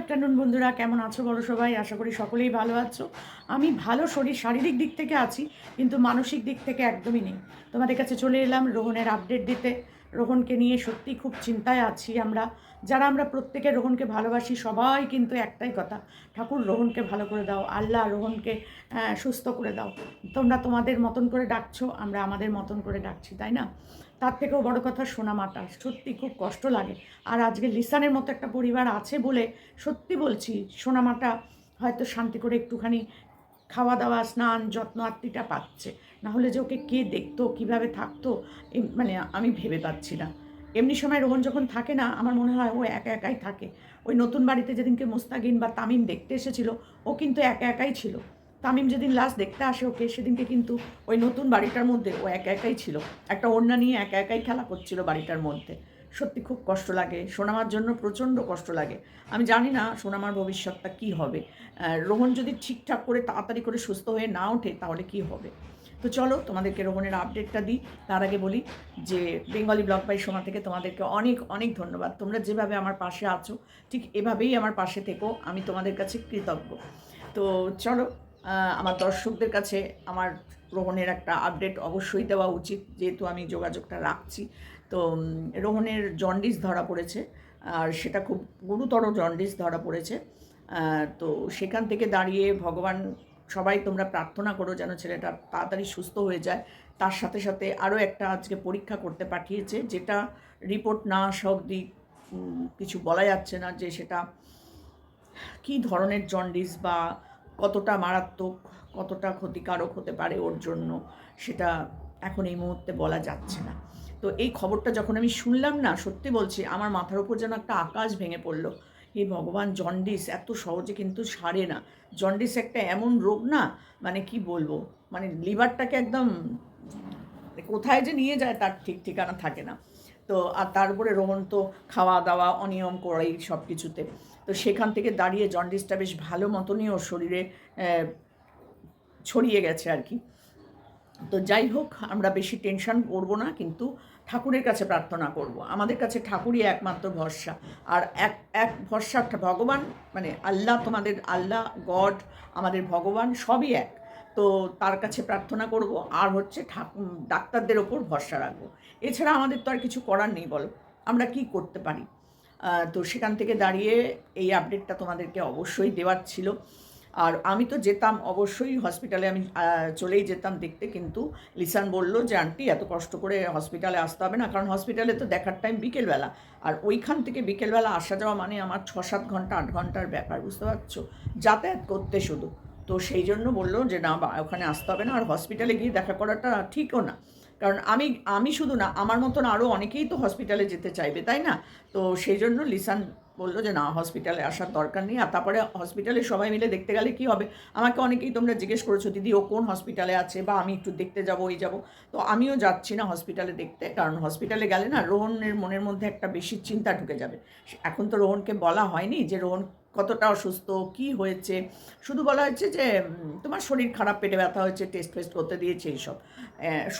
Afternoon বন্ধুরা। কেমন আছো বলো সবাই? আশা করি সকলেই ভালো আছো। আমি ভালো শরীর, শারীরিক দিক থেকে আছি, কিন্তু মানসিক দিক থেকে একদমই নেই। তোমাদের কাছে চলে এলাম রোহনের আপডেট দিতে। রোহনকে নিয়ে সত্যি খুব চিন্তায় আছি আমরা। যারা আমরা প্রত্যেকে রোহনকে ভালোবাসি, সবাই কিন্তু একটাই কথা। ঠাকুর, রোহনকে ভালো করে দাও। আল্লাহ রোহনকে সুস্থ করে দাও। তোমরা তোমাদের মতন করে ডাকছো, আমরা আমাদের মতন করে ডাকছি, তাই না? তার থেকেও বড় কথা সোনামাটা সত্যি খুব কষ্ট লাগে। আর আজকে লিসানের মতো একটা পরিবার আছে বলে সত্যি বলছি, সোনা সোনামাটা হয়তো শান্তি করে একটুখানি খাওয়া দাওয়া স্নান, যত্ন আত্মীটা পাচ্ছে। না হলে যে ওকে কে দেখতো, কীভাবে থাকতো মানে আমি ভেবে পাচ্ছি না। এমনি সময় রোহন যখন থাকে না, আমার মনে হয় ও একা একাই থাকে। ওই নতুন বাড়িতে যেদিনকে মোস্তাকিন বা তামিম দেখতে এসেছিল, ও কিন্তু একা একাই ছিল। তামিম যেদিন লাস্ট দেখতে আসে ওকে, সেদিনকে কিন্তু ওই নতুন বাড়িটার মধ্যে ও একা একাই ছিল। একটা ওড়না নিয়ে একা একাই খেলা করছিল বাড়িটার মধ্যে। সত্যি খুব কষ্ট লাগে, সোনামার জন্য প্রচণ্ড কষ্ট লাগে। আমি জানি না সোনামার ভবিষ্যৎটা কী হবে। রোহন যদি ঠিকঠাক করে তাড়াতাড়ি করে সুস্থ হয়ে না ওঠে তাহলে কি হবে? তো চলো তোমাদেরকে রোহনের আপডেটটা দিই। তার আগে বলি যে বেঙ্গলি ব্লগ বাই সোমা থেকে তোমাদেরকে অনেক অনেক ধন্যবাদ। তোমরা যেভাবে আমার পাশে আছো, ঠিক এভাবেই আমার পাশে থেকো। আমি তোমাদের কাছে কৃতজ্ঞ। তো চলো আমার দর্শকদের কাছে আমার রোহনের একটা আপডেট অবশ্যই দেওয়া উচিত যেহেতু আমি যোগাযোগটা রাখছি। তো উম, রোহনের জন্ডিস ধরা পড়েছে আর সেটা খুব গুরুতর জন্ডিস ধরা পড়েছে। তো সেখান থেকে দাঁড়িয়ে ভগবান সবাই তোমরা প্রার্থনা করো যেন ছেলেটা তাড়াতাড়ি সুস্থ হয়ে যায়। তার সাথে সাথে আরও একটা আজকে পরীক্ষা করতে পাঠিয়েছে যেটা রিপোর্ট না আসা অবধি কিছু বলা যাচ্ছে না যে সেটা কী ধরনের জন্ডিস বা কতটা মারাত্মক, কতটা ক্ষতিকারক হতে পারে ওর জন্য, সেটা এখন এই মুহূর্তে বলা যাচ্ছে না। তো এই খবরটা যখন আমি শুনলাম না, সত্যি বলছি, আমার মাথার উপর যেন একটা আকাশ ভেঙে পড়ল। হে ভগবান, জন্ডিস এত সহজে কিন্তু সারে না। জন্ডিস একটা এমন রোগ না মানে কি বলব মানে লিভারটাকে একদম, কোথায় যে নিয়ে যায় তার ঠিক ঠিকানা থাকে না। তো, আর তারপরে রোহন তো খাওয়া দাওয়া অনিয়ম করাই সব কিছুতে তো সেখান থেকে দাঁড়িয়ে জন্ডিসটা বেশ ভালো মতনই ওর শরীরে ছড়িয়ে গেছে আর কি। তো যাই হোক, আমরা বেশি টেনশন করব না, কিন্তু ঠাকুরের কাছে প্রার্থনা করব। আমাদের কাছে ঠাকুরই একমাত্র ভরসা। আর এক এক ভরসা একটা ভগবান মানে আল্লাহ তোমাদের, আল্লাহ, গড, আমাদের ভগবান সবই এক। তো তার কাছে প্রার্থনা করব আর হচ্ছে ডাক্তারদের ওপর ভরসা রাখব। এছাড়া আমাদের তো আর কিছু করার নেই, বলো। আমরা কি করতে পারি? তো সেখান থেকে দাঁড়িয়ে এই আপডেটটা তোমাদেরকে অবশ্যই দেওয়ার ছিল। আর আমি তো যেতাম অবশ্যই হসপিটালে আমি চলেই যেতাম দেখতে, কিন্তু লিসান বলল যে, আন্টি, এত কষ্ট করে হসপিটালে আসতে হবে না, কারণ হসপিটালে তো দেখার টাইম বিকেলবেলা। আর ওইখান থেকে বিকেলবেলা আসা যাওয়া মানে আমার ছ সাত ঘণ্টা, আট ঘণ্টার ব্যাপার, বুঝতে পারছ? যাতায়াত করতে শুধু। তো সেই জন্য বলল যে, না ওখানে আসতে হবে না, আর হসপিটালে গিয়ে দেখা করাটা ঠিকও না। কারণ আমি আমি শুধু না, আমার মতন আরও অনেকেই তো হসপিটালে যেতে চাইবে, তাই না? তো সেই জন্য লিসান বলল যে, না হসপিটালে আসার দরকার নেই। আর তারপরে হসপিটালে সবাই মিলে দেখতে গেলে কি হবে? আমাকে অনেকেই তোমরা জিজ্ঞেস করেছ, দিদি, ও কোন হসপিটালে আছে? বা, আমি একটু দেখতে যাব ওই যাব? তো আমিও যাচ্ছি না হসপিটালে দেখতে, কারণ হসপিটালে গেলে না, রোহনের মনের মধ্যে একটা বেশি চিন্তা ঢুকে যাবে। এখন তো রোহনকে বলা হয়নি যে, রোহন কতটা অসুস্থ, কি হয়েছে? শুধু বলা হয়েছে যে তোমার শরীর খারাপ, পেটে ব্যথা হয়েছে টেস্ট ফেস্ট করতে দিয়েছে এইসব।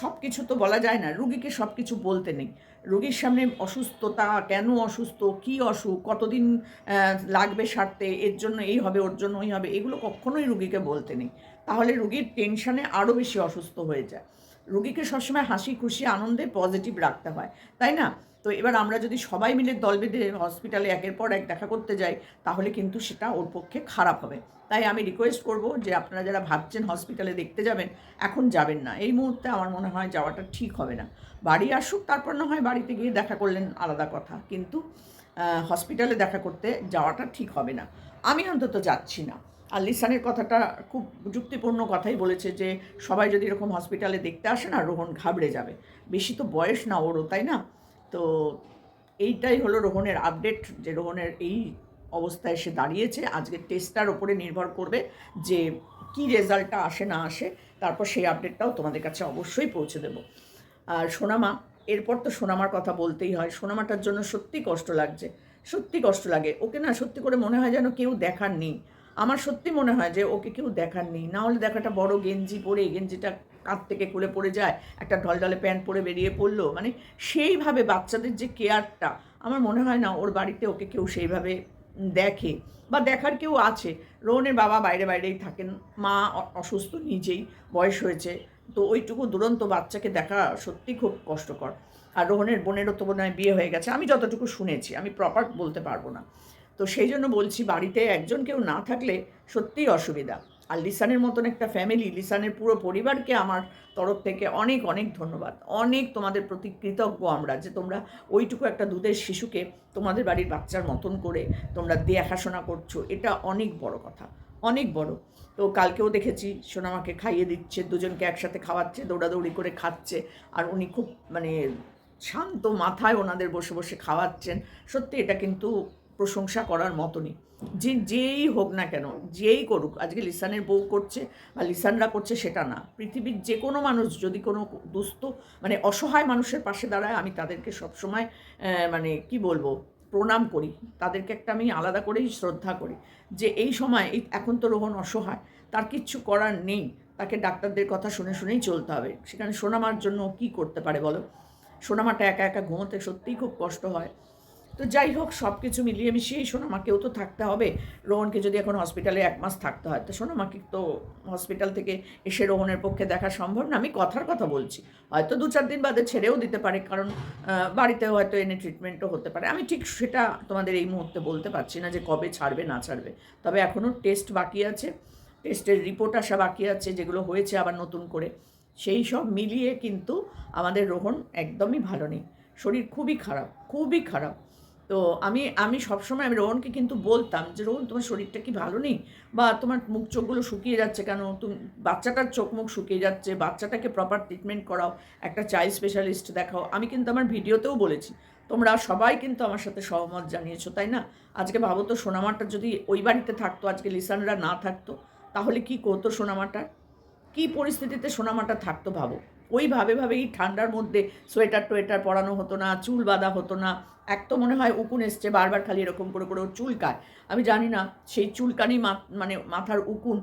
সব কিছু তো বলা যায় না। রুগীকে সব কিছু বলতে নেই। রুগীর সামনে অসুস্থতা কেন অসুস্থ, কি অসুখ, কতদিন লাগবে সারতে, এর জন্য এই হবে, ওর জন্য ওই হবে, এগুলো কখনোই রুগীকে বলতে নেই। তাহলে রুগীর টেনশানে আরও বেশি অসুস্থ হয়ে যায়। রুগীকে সবসময় হাসি খুশি, আনন্দে পজিটিভ রাখতে হয়। তাই না? তো এবার আমরা যদি সবাই মিলে দল বেঁধে হসপিটালে একের পর এক দেখা করতে যাই, তাহলে কিন্তু সেটা ওর পক্ষে খারাপ হবে। তাই আমি রিকোয়েস্ট করব যে আপনারা যারা ভাবছেন হসপিটালে দেখতে যাবেন, এখন যাবেন না। এই মুহূর্তে আমার মনে হয় যাওয়াটা ঠিক হবে না। বাড়ি আসুক, তারপর না হয় বাড়িতে গিয়ে দেখা করলেন আলাদা কথা। কিন্তু হসপিটালে দেখা করতে যাওয়াটা ঠিক হবে না। আমি অন্তত যাচ্ছি না। আর লিসানের কথাটা খুব যুক্তিপূর্ণ কথাই বলেছে যে, সবাই যদি এরকম হসপিটালে দেখতে আসে না, রোহন ঘাবড়ে যাবে। বেশি তো বয়স না ওরও, তাই না? তো এইটাই হলো রোহনের আপডেট যে রোহনের এই অবস্থায় এসে দাঁড়িয়েছে। আজকে টেস্টটার ওপরে নির্ভর করবে যে কি রেজাল্টটা আসে না আসে, তারপর সেই আপডেটটাও তোমাদের কাছে অবশ্যই পৌঁছে দেবো। আর সোনামা, এরপর তো সোনামার কথা বলতেই হয়, সোনামাটার জন্য সত্যি কষ্ট লাগছে, সত্যি কষ্ট লাগে। ওকে না সত্যি করে মনে হয় যেন কেউ দেখার নেই। আমার সত্যি মনে হয় যে ওকে কেউ দেখার নেই। না হলে দেখাটা বড় গেঞ্জি পরে, গেঞ্জিটা থেকে খুলে পড়ে যায়, একটা ঢলঢলে প্যান্ট পরে বেরিয়ে পড়ল মানে সেইভাবে বাচ্চাদের যে কেয়ারটা, আমার মনে হয় না ওর বাড়িতে ওকে কেউ সেইভাবে দেখে বা দেখার কেউ আছে। রোহনের বাবা বাইরে বাইরেই থাকেন, মা অসুস্থ নিজেই, বয়স হয়েছে, তো ওইটুকু দুরন্ত বাচ্চাকে দেখা সত্যি খুব কষ্টকর। আর রোহনের বোনেরও তো বোধ বিয়ে হয়ে গেছে, আমি যতটুকু শুনেছি, আমি প্রপার বলতে পারব না। তো সেই জন্য বলছি, বাড়িতে একজন কেউ না থাকলে সত্যিই অসুবিধা। আর লিসানের মতন একটা ফ্যামিলি লিসানের পুরো পরিবারকে আমার তরফ থেকে অনেক অনেক ধন্যবাদ। অনেক তোমাদের প্রতি কৃতজ্ঞ আমরা যে তোমরা ওইটুকু একটা দুধের শিশুকে তোমাদের বাড়ির বাচ্চার মতন করে তোমরা দেখাশোনা করছ, এটা অনেক বড় কথা, অনেক বড়। তো কালকেও দেখেছি, সোনামাকে খাইয়ে দিচ্ছে, দুজনকে একসাথে খাওয়াচ্ছে, দৌড়াদৌড়ি করে খাচ্ছে, আর উনি খুব মানে শান্ত মাথায় ওনাদের বসে বসে খাওয়াচ্ছেন। সত্যি এটা কিন্তু প্রশংসা করার মতনই। যে, যেই হোক না কেন, যেই করুক, আজকে লিসানের বউ করছে বা লিসানরা করছে সেটা না। পৃথিবীর যে কোনো মানুষ যদি কোনো দুস্থ মানে অসহায় মানুষের পাশে দাঁড়ায়, আমি তাদেরকে সবসময় মানে কি বলব, প্রণাম করি। তাদেরকে একটা আমি আলাদা করেই শ্রদ্ধা করি যে এই সময় এখন তো রোহন অসহায়, তার কিচ্ছু করার নেই। তাকে ডাক্তারদের কথা শুনে শুনেই চলতে হবে। সেখানে সোনামার জন্য কী করতে পারে বলো? সোনামাটা একা একা ঘুমোতে সত্যিই খুব কষ্ট হয়। তো যাই হোক সব কিছু মিলিয়ে মিশিয়ে সোনামাকেও তো থাকতে হবে। রোহনকে যদি এখন হসপিটালে এক মাস থাকতে হয়, তো সোনামাকে তো হসপিটাল থেকে এসে রোহনের পক্ষে দেখা সম্ভব না। আমি কথার কথা বলছি। হয়তো দু চার দিন বাদে ছেড়েও দিতে পারে, কারণ বাড়িতেও হয়তো এনে ট্রিটমেন্টও হতে পারে। আমি ঠিক সেটা তোমাদের এই মুহূর্তে বলতে পারছি না যে কবে ছাড়বে, না ছাড়বে। তবে এখনও টেস্ট বাকি আছে। টেস্টের রিপোর্ট আসা বাকি আছে, যেগুলো হয়েছে আবার নতুন করে। সেই সব মিলিয়ে কিন্তু আমাদের রোহন একদমই ভালো নেই। শরীর খুবই খারাপ খুবই খারাপ। তো আমি আমি সবসময় আমি রোহনকে কিন্তু বলতাম যে, রোহন, তোমার শরীরটা কি ভালো নেই? বা তোমার মুখ চোখগুলো শুকিয়ে যাচ্ছে কেন? তুমি, বাচ্চাটার চোখ মুখ শুকিয়ে যাচ্ছে, বাচ্চাটাকে প্রপার ট্রিটমেন্ট করাও, একটা চাইল্ড স্পেশালিস্ট দেখাও। আমি কিন্তু আমার ভিডিওতেও বলেছি, তোমরা সবাই কিন্তু আমার সাথে সহমত জানিয়েছো, তাই না? আজকে ভাবো তো সোনামাটা যদি ওই বাড়িতে থাকতো, আজকে লিসানরা না থাকতো, তাহলে কি করতো সোনামাটা? কি পরিস্থিতিতে সোনামাটা থাকতো ভাবো? ওই ভাবে ভাবে ঠান্ডার মধ্যে সোয়েটার টোয়েটার পরানো হতো না, চুল বাঁধা হতো না। এক তো মনে হয় উকুন এসছে বারবার খালি এরকম করে করে ওর চুলকায়। আমি জানি না, সেই চুলকানি মানে মাথার উকুন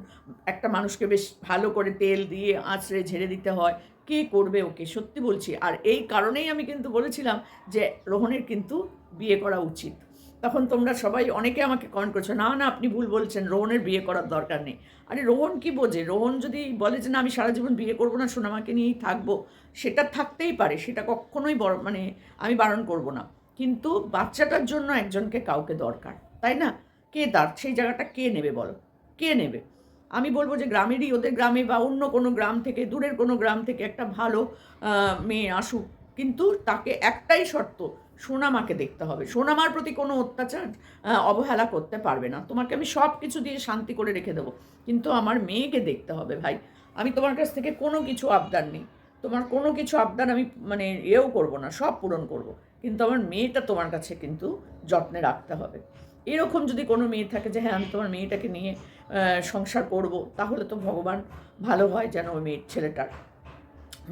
একটা মানুষকে বেশ ভালো করে তেল দিয়ে আঁচড়ে ঝেড়ে দিতে হয়। কে করবে ওকে? সত্যি বলছি। আর এই কারণেই আমি কিন্তু বলেছিলাম যে রোহনের কিন্তু বিয়ে করা উচিত। তখন তোমরা সবাই অনেকে আমাকে কমেন্ট করছ, না না, আপনি ভুল বলছেন, রোহনের বিয়ে করার দরকার নেই। আরে, রোহন কি বোঝে? রোহন যদি বলে যে, না, আমি সারা জীবন বিয়ে করব না সোনামাকে নিয়েই থাকব, সেটা থাকতেই পারে, সেটা কখনোই বড় মানে আমি বারণ করব না। কিন্তু বাচ্চাটার জন্য একজনকে কাউকে দরকার, তাই না? কে তার, সেই জায়গাটা কে নেবে বলো? কে নেবে? আমি বলব যে, গ্রামেরই ওদের গ্রামে বা অন্য কোনো গ্রাম থেকে, দূরের কোনো গ্রাম থেকে একটা ভালো মেয়ে আসুক। কিন্তু তাকে একটাই শর্ত সোনামাকে দেখতে হবে। সোনামার প্রতি কোনো অত্যাচার অবহেলা করতে পারবে না। তোমাকে আমি সব কিছু দিয়ে শান্তি করে রেখে দেবো। কিন্তু আমার মেয়েকে দেখতে হবে ভাই। আমি তোমার কাছ থেকে কোনো কিছু আবদার নেই। তোমার কোনো কিছু আবদার আমি মানে এও করব না, সব পূরণ করব। কিন্তু আমার মেয়েটা তোমার কাছে কিন্তু যত্নে রাখতে হবে। এরকম যদি কোনো মেয়ে থাকে যে হ্যাঁ আমি তোমার মেয়েটাকে নিয়ে সংসার করব, তাহলে তো ভগবান ভালো হয় যেন ওই মেয়ের ছেলেটার।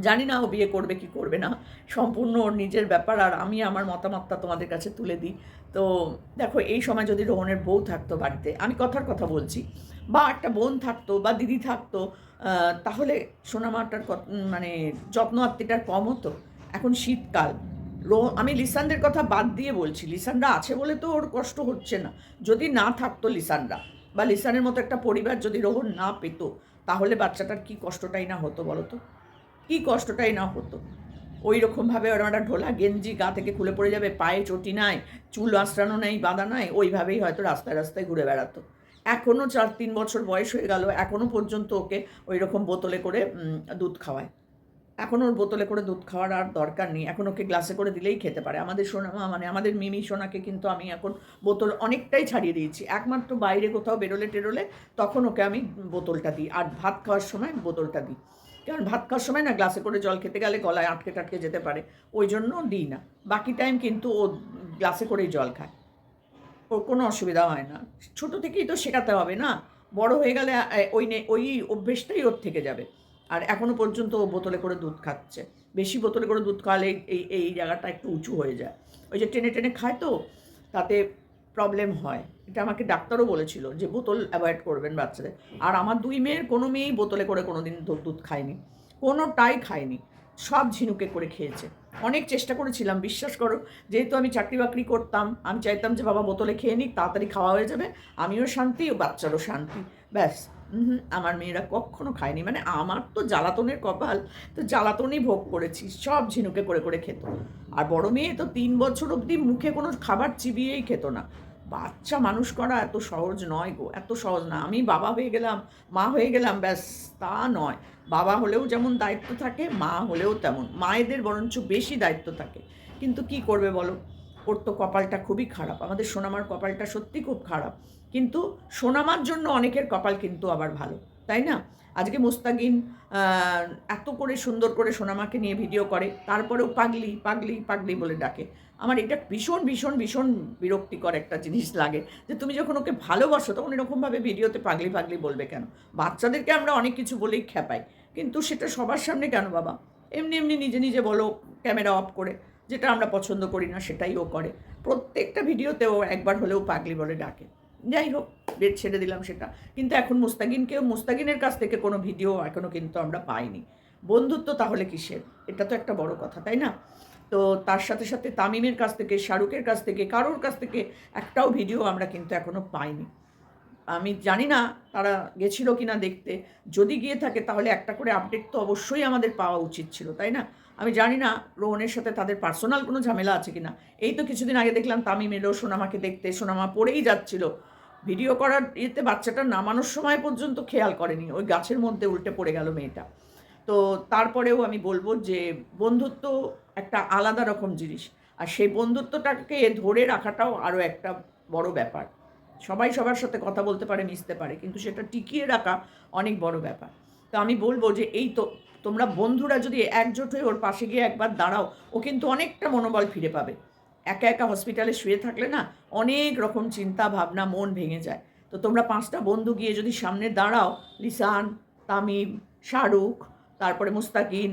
জানি না ও বিয়ে করবে কি করবে না। সম্পূর্ণ ওর নিজের ব্যাপার আর আমি আমার মতামতটা তোমাদের কাছে তুলে দিই। তো দেখো, এই সময় যদি রোহনের বউ থাকতো বাড়িতে, আমি কথার কথা বলছি, বা একটা বোন থাকতো, বা দিদি থাকতো তাহলে সোনামাটার মানে যত্ন আত্মীটার কম হতো। এখন শীতকাল। রো, আমি লিসানদের কথা বাদ দিয়ে বলছি, লিসানরা আছে বলে তো ওর কষ্ট হচ্ছে না। যদি না থাকতো লিসানরা, বা লিসানের মতো একটা পরিবার যদি রোহন না পেতো, তাহলে বাচ্চাটার কি কষ্টটাই না হতো বলো তো? কি কষ্টটাই না হতো। ওই রকমভাবে ওরা একটা ঢোলা গেঞ্জি গা থেকে খুলে পড়ে যাবে, পায়ে চটি নাই, চুল আঁচড়ানো নেই, বাঁধা নাই, ওইভাবেই হয়তো রাস্তায় রাস্তায় ঘুরে বেড়াতো। এখনও চার তিন বছর বয়স হয়ে গেল এখনও পর্যন্ত ওকে ওই রকম বোতলে করে দুধ খাওয়ায়। এখন ওর বোতলে করে দুধ খাওয়ার আর দরকার নেই, এখন ওকে গ্লাসে করে দিলেই খেতে পারে। আমাদের সোনা মানে আমাদের মিমি সোনাকে কিন্তু আমি এখন বোতল অনেকটাই ছাড়িয়ে দিয়েছি। একমাত্র বাইরে কোথাও বেরোলে টেরোলে তখন ওকে আমি বোতলটা দিই, আর ভাত খাওয়ার সময় বোতলটা দিই। কারণ ভাত খাওয়ার সময় না গ্লাসে করে জল খেতে গেলে গলায় আটকে টাটকে যেতে পারে। ওই জন্য দিই না। বাকি টাইম কিন্তু ও গ্লাসে করেই জল খায়। ওর কোনো অসুবিধা হয় না। ছোট থেকেই তো শেখাতে হবে না। বড় হয়ে গেলে ওই নে, ওই অভ্যেসটাই ওর থেকে যাবে। আর এখনও পর্যন্ত ও বোতলে করে দুধ খাচ্ছে। বেশি বোতলে করে দুধ খাওয়ালে এই এই জায়গাটা একটু উঁচু হয়ে যায়। ওই যে টেনে টেনে খায় তো, তাতে প্রবলেম হয়। এটা আমাকে ডাক্তারও বলেছিল যে বোতল অ্যাভয়েড করবেন বাচ্চাদের। আর আমার দুই মেয়ের কোনো মেয়েই বোতলে করে কোনো দিন দুধ খায়নি, কোনোটাই খায়নি, সব ঝিনুকে করে খেয়েছে। অনেক চেষ্টা করেছিলাম, বিশ্বাস করো, যেহেতু আমি চাকরি বাকরি করতাম, আমি চাইতাম যে বাবা বোতলে খেয়ে নিক, তাড়াতাড়ি খাওয়া হয়ে যাবে, আমিও শান্তি, ও বাচ্চারও শান্তি, ব্যাস। আমার মেয়েরা কখনো খায়নি মানে আমার তো জ্বালাতনের কপাল, তো জ্বালাতনই ভোগ করেছি, সব ঝিনুকে করে করে খেত। আর বড় মেয়ে তো তিন বছর অবধি মুখে কোনো খাবার চিবিয়েই খেত না বাচ্চা মানুষ করা এত সহজ নয় গো, এত সহজ না। আমি বাবা হয়ে গেলাম, মা হয়ে গেলাম, ব্যাস, তা নয়। বাবা হলেও যেমন দায়িত্ব থাকে, মা হলেও তেমন। মায়েদের বরঞ্চ বেশি দায়িত্ব থাকে। কিন্তু কি করবে বলো? ওর তো কপালটা খুবই খারাপ। আমাদের সোনামার কপালটা সত্যি খুব খারাপ। কিন্তু সোনামার জন্য অনেকের কপাল কিন্তু আবার ভালো তাই না? আজকে মুস্তাকিন আহ, এত করে সুন্দর করে সোনামাকে নিয়ে ভিডিও করে তারপরেও পাগলি পাগলি পাগলি বলে ডাকে। আমার এটা ভীষণ ভীষণ ভীষণ বিরক্তিকর একটা জিনিস লাগে যে তুমি যখন ওকে ভালোবাসো তখন এরকমভাবে ভিডিওতে পাগলি পাগলি বলবে কেন? বাচ্চাদেরকে আমরা অনেক কিছু বলেই খেপাই কিন্তু সেটা সবার সামনে কেন বাবা? এমনি এমনি নিজে নিজে বলো ক্যামেরা অফ করে যেটা আমরা পছন্দ করি না সেটাই ও করে। প্রত্যেকটা ভিডিওতে ও একবার হলেও পাগলি বলে ডাকে। যাই হোক বেদ ছেড়ে দিলাম সেটা। কিন্তু এখন মুস্তাকিনকেও মুস্তাকিনের কাছ থেকে কোনো ভিডিও এখনও কিন্তু আমরা পাইনি। বন্ধুত্ব তাহলে কিসের? এটা তো একটা বড় কথা, তাই না? তো তার সাথে সাথে তামিমের কাছ থেকে, শাহরুখের কাছ থেকে, কারোর কাছ থেকে একটাও ভিডিও আমরা কিন্তু এখনও পাইনি। আমি জানি না তারা গেছিল কি না দেখতে। যদি গিয়ে থাকে তাহলে একটা করে আপডেট তো অবশ্যই আমাদের পাওয়া উচিত ছিল, তাই না? আমি জানি না রোহনের সাথে তাদের পার্সোনাল কোনো ঝামেলা আছে কিনা। এই তো কিছুদিন আগে দেখলাম তামিম এলো সোনামাকে দেখতে। সোনামা পড়েই যাচ্ছিল। ভিডিও করার ইয়েতে বাচ্চাটা নামানোর সময় পর্যন্ত খেয়াল করেনি। ওই গাছের মধ্যে উল্টে পড়ে গেল মেয়েটা। তো তারপরেও আমি বলব যে বন্ধুত্ব একটা আলাদা রকম জিনিস। আর সেই বন্ধুত্বটাকে ধরে রাখাটাও আরও একটা বড় ব্যাপার। সবাই সবার সাথে কথা বলতে পারে, মিশতে পারে, কিন্তু সেটা টিকিয়ে রাখা অনেক বড় ব্যাপার। তো আমি বলব যে এই তো তোমরা বন্ধুরা যদি একজোট হয়ে ওর পাশে গিয়ে একবার দাঁড়াও, ও কিন্তু অনেকটা মনোবল ফিরে পাবে। একা একা হসপিটালে শুয়ে থাকলে না অনেক রকম চিন্তা, ভাবনা, মন ভেঙে যায়। তো তোমরা পাঁচটা বন্ধু গিয়ে যদি সামনে দাঁড়াও, লিসান, তামিম, শাহরুখ, তারপরে মুস্তাকিন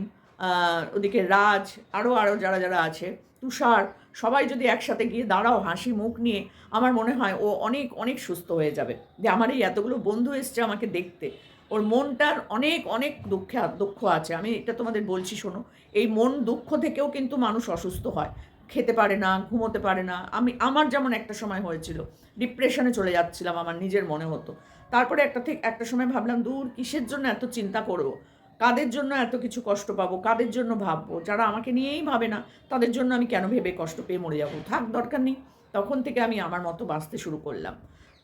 ওদিকে রাজ আরও আরও যারা যারা আছে, তুষার সবাই যদি একসাথে গিয়ে দাঁড়াও হাসি মুখ নিয়ে, আমার মনে হয় ও অনেক অনেক সুস্থ হয়ে যাবে। যে আমার এই এতগুলো বন্ধু এসছে আমাকে দেখতে। ওর মনটার অনেক অনেক দুঃখে, দুঃখ আছে। আমি এটা তোমাদের বলছি, শোনো, এই মন দুঃখ থেকেও কিন্তু মানুষ অসুস্থ হয়। খেতে পারে না, ঘুমোতে পারে না। আমি, আমার যেমন একটা সময় হয়েছিল, ডিপ্রেশনে চলে যাচ্ছিলাম আমার নিজের মনে হতো। তারপরে একটা থেকে একটা সময় ভাবলাম, দূর কিসের জন্য এত চিন্তা করব? কাদের জন্য এত কিছু কষ্ট পাবো? কাদের জন্য ভাববো? যারা আমাকে নিয়েই ভাবে না, তাদের জন্য আমি কেন ভেবে কষ্ট পেয়ে মরে যাব? থাক, দরকার নেই। তখন থেকে আমি আমার মতো বাঁচতে শুরু করলাম।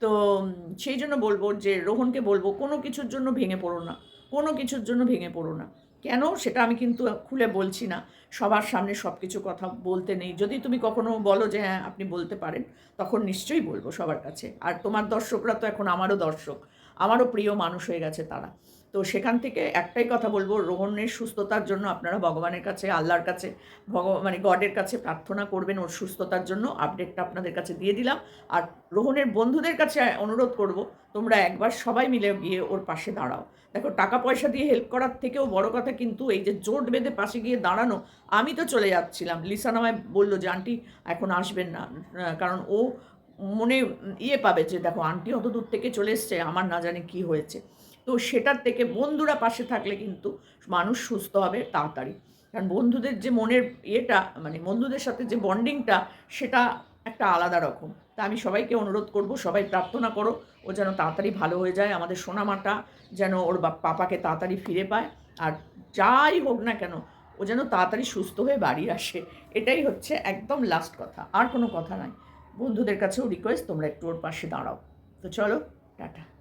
তো সেই জন্য বলব যে, রোহনকে বলব, কোনো কিছুর জন্য ভেঙে পড়ো না। কোনো কিছুর জন্য ভেঙে পড়ো না। কেন? সেটা আমি কিন্তু খুলে বলছি না। সবার সামনে সব কিছু কথা বলতে নেই। যদি তুমি কখনো বলো যে হ্যাঁ আপনি বলতে পারেন, তখন নিশ্চয়ই বলব সবার কাছে। আর তোমার দর্শকরা তো এখন আমারও দর্শক। আমারও প্রিয় মানুষ হয়ে গেছে তারা। তো সেখান থেকে একটাই কথা বলব, রোহনের সুস্থতার জন্য আপনারা ভগবানের কাছে, আল্লাহর কাছে, ভগ মানে গডের কাছে প্রার্থনা করবেন ওর সুস্থতার জন্য। আপডেটটা আপনাদের কাছে দিয়ে দিলাম। আর রোহনের বন্ধুদের কাছে অনুরোধ করব, তোমরা একবার সবাই মিলে গিয়ে ওর পাশে দাঁড়াও। দেখো, টাকা পয়সা দিয়ে হেল্প করার থেকেও বড় কথা কিন্তু এই যে জোট বেঁধে পাশে গিয়ে দাঁড়ানো, আমি তো চলে যাচ্ছিলাম। লিসান আমায় বলল যে, আন্টি, এখন আসবেন না। কারণ ও মনে ইয়ে পাবে যে, দেখো, আন্টি অত দূর থেকে চলে এসছে, আমার না জানি কি হয়েছে। তো সেটার থেকে বন্ধুরা পাশে থাকলে কিন্তু মানুষ সুস্থ হবে তাড়াতাড়ি। কারণ বন্ধুদের যে মনের ইয়েটা মানে বন্ধুদের সাথে যে বন্ডিংটা, সেটা একটা আলাদা রকম। তা আমি সবাইকে অনুরোধ করব, সবাই প্রার্থনা করো, ও যেন তাড়াতাড়ি ভালো হয়ে যায়, আমাদের সোনামাটা যেন ওর পাপাকে তাড়াতাড়ি ফিরে পায়। আর যাই হোক না কেন, ও যেন তাড়াতাড়ি সুস্থ হয়ে বাড়ি আসে। এটাই হচ্ছে একদম লাস্ট কথা, আর কোনো কথা নাই। বন্ধুদের কাছেও রিকোয়েস্ট তোমরা একটু ওর পাশে দাঁড়াও। তো চলো, টাটা।